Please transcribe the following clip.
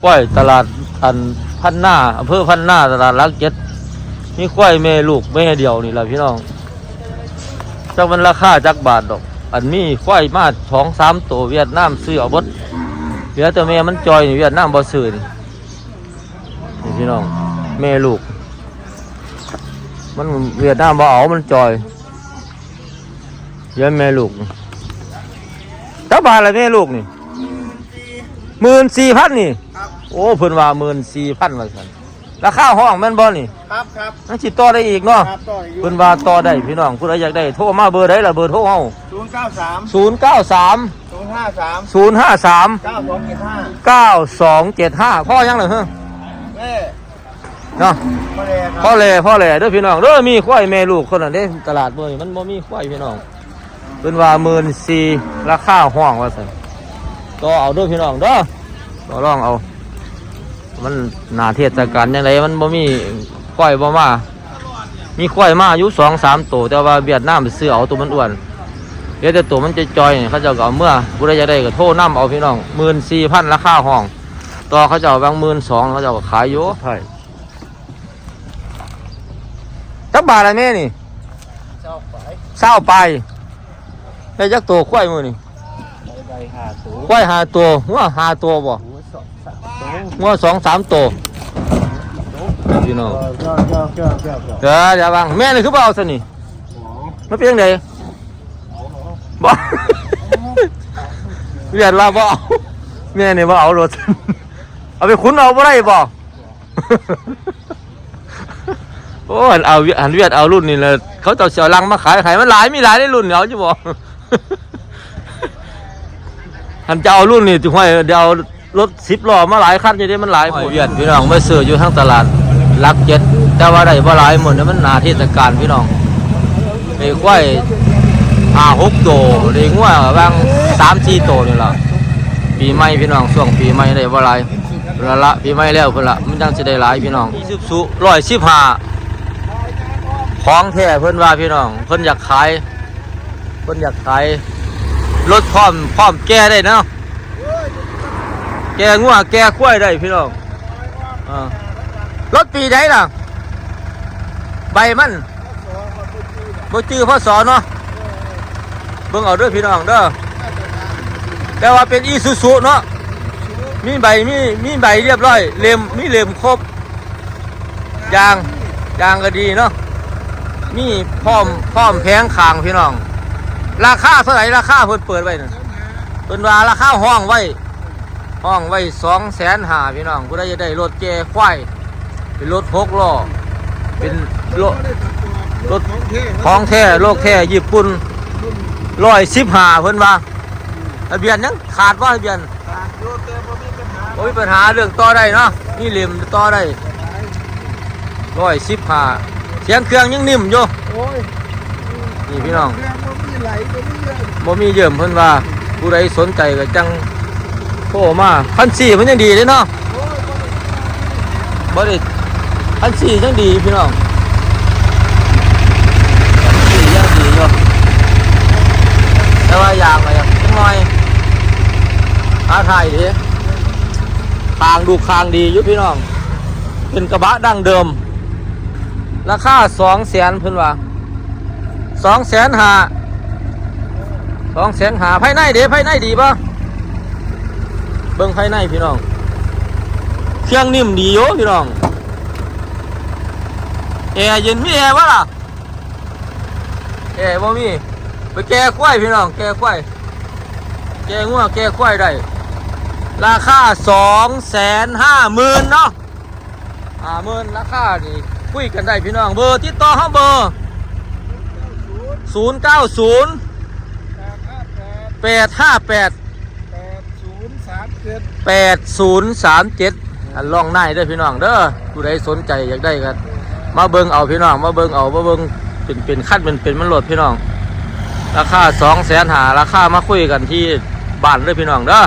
ควยตลาดอันพันหน้าอำเภอพันหน้าตลาดรักเจ็ดมีควยแม่ลูกแม่เดียวนี่แหละพี่น้องจักมันราคาจักบาทดอก อันมีควยมาสองสามตัวเวียดนามซื้อเอาบดเหลือแต่แม่มันจอยนี่เวียดนามบ่ซื้อนี่นี่พี่น้องแม่ลูก มันเวียดนามบ่เอามันจอยเหลือแม่ลูกจักบาทอะไรแม่ลูกนี่ หมื่นสี่พันนี่ครับ โอ้เพิ่นว่าหมื่นสี่พันว่าซั่นราคาห้องแม่นบ่นี่ครับครับนั่นสิต่อได้อีกเนาะครับต่ออายุเพิ่นว่าต่อได้พี่น้องผู้ใดอยากได้โทรมาเบอร์ใดล่ะเบอร์โทรเฮาศูนย์เก้าสาม093ศูนย์ห้าสาม053เก้าสองเจ็ดห้า9275พ่อยังเหรอเฮ้อแม่เนาะพ่อแดงคพ่อรับแลพ่อแลเด้อพี่น้องเด้อมีควายแม่ลูกคนนั้นเด้ตลาดมื้อนี้มันบ่มีควายพี่น้องเพิ่นว่า14,000ราคาห้องว่าซั่น ต่อเอาด้อพี่น้องเด้อต่อรองเอา มันหนาเทศกาลยังไงมันบ่มีควายบ่มา มีควายมาอยู่สองสามตัวแต่ว่าเวียดนามไปซื้อเอาตัวมันอ้วนเดี๋ยวแต่ตัวมันจะจอยเขาจะเอาเมื่อผู้ใดจะได้ก็โทรน้ำเอาพี่น้องหมื่นสี่พันราคาห้อง ต่อเขาจะเอาบางหมื่นสองเขาจะขายอยู่ใช่จักบาทอะไรแม่นี่เจ้าฝ่ายเศร้าไปได้จักตัวควายมือนี่ หาสูงควายหาตัวหัวหาตัวบ่หูสองสามสูงหัวสองสามตัวพี่น้องเจ้าเจ้าเจ้าเจ้าเจ้าเดี๋ยวเดี๋ยวบางแม่นี่คือบ่เอาซะนี่มันเป็นยังไงบ่เวียนลาบ่เอาแม่นี่บ่เอารถเอาไปขุนเอาบ่ได้บ่โอ้หันเอาเวียหันเวียดเอารุ่นนี่เลยเขาจะเสียลังมาขายขายมันหลายมีหลายในรุ่นนี่เอาจะบ่ หันจะเอารุ่นนี่จุห้อยเดี๋ยวเอารถสิบล้อมาหลายคันจะได้มันหลายเวียดพี่น้องไม่ซื้ออยู่ทั้งตลาดลักเจ็ดแต่ว่าได้บ่หลายหมดเนี่ยมันหนาเทศกาลพี่น้องไอ้ควายห้าหกโตเลี้ยงว่าบางสามสี่โตนี่ล่ะปีใหม่พี่น้องช่วงปีใหม่ได้บ่หลายละละปีใหม่แล้วเพิ่นละมันจังสิได้หลายพี่น้องยี่สิบสุร้อยสิบห้าของแท้เพิ่นว่าพี่น้อง เพิ่นอยากขาย เพิ่นอยากขาย รถพร้อมพร้อมแก้ได้เนาะแก้งัวแก้ควายได้พี่น้องอ่ารถปีใดล่ะ ใบมันบ่จื้อพ่อสอนเนาะเบิ่งเอาด้อพี่น้องเด้อแต่ว่าเป็นอีซูซุเนาะมีใบมีมีใบเรียบร้อยเล่มมีเล่มครบยางยางก็ดีเนาะมีพร้อมพร้อมแพงคางพี่น้อง ราคาเท่าไหร่ราคาเพิ่นเปิดไว้น่ะเพิ่นว่าราคาห้องไว้ ห้องไว้สองแสนหาพี่น้องผู้ใดจะได้รถแก่ควายเป็นรถหกล้อเป็นรถรถของเท่ของแท้โลกแท้ญี่ปุ่นร้อยสิบห้าเพิ่นว่าทะเบียนยังขาดว่าทะเบียนขาดโยเตบ่มีปัญหาโอ้ยปัญหาเรื่องต่อได้เนาะนี่เหลี่ยมต่อได้ร้อยสิบห้าเสียงเครื่องยังนิ่มอยู่โอ้ย นี่พี่น้องเรื่องบ่มีไหลบ่มีเรื่องบ่มีเยิ่มเพิ่นว่าผู้ใดสนใจก็จังโทรมาพันสี่มันยังดีเลยเนาะโอ้ยบ่ได้บ่ได้พันสี่ยังดีพี่น้องพันสี่ยังดีอยู่แต่ว่ายางอะไรจังหน่อยหาถ่ายดิคางดูคางดีอยู่พี่น้อง เป็นกระบะดั้งเดิม ราคาสองแสนเพิ่นว่า สองแสนหาสองแสนหาภายในเด้ภายในดีปะเบิ่งภายในพี่น้องเครื่องนิ่มดีโยพี่น้องแอร์เย็นมีแอร์วะล่ะแอร์บ่มีไปแก้ควายพี่น้อง แก้ควายแก้งัวแก้ควายได้ราคาสองแสนห้าหมื่นเนาะห้าหมื่นราคานี่คุยกันได้พี่น้องเบอร์ติดต่อเขาเบอร์ ศูนย์เก้าศูนย์แปดห้าแปดแปดห้าแปดแปดศูนย์สามเจ็ดแปดศูนย์สามเจ็ดอันล่องในเด้อพี่น้องเด้อผู้ใดสนใจอยากได้กันมาเบิ่งเอาพี่น้องมาเบิ่งเอามาเบิ่งเป็นเป็นขั้นเป็นเป็นมันโหลดพี่น้อง ราคาสองแสนหาราคามาคุยกันที่บ้านเด้อพี่น้องเด้อ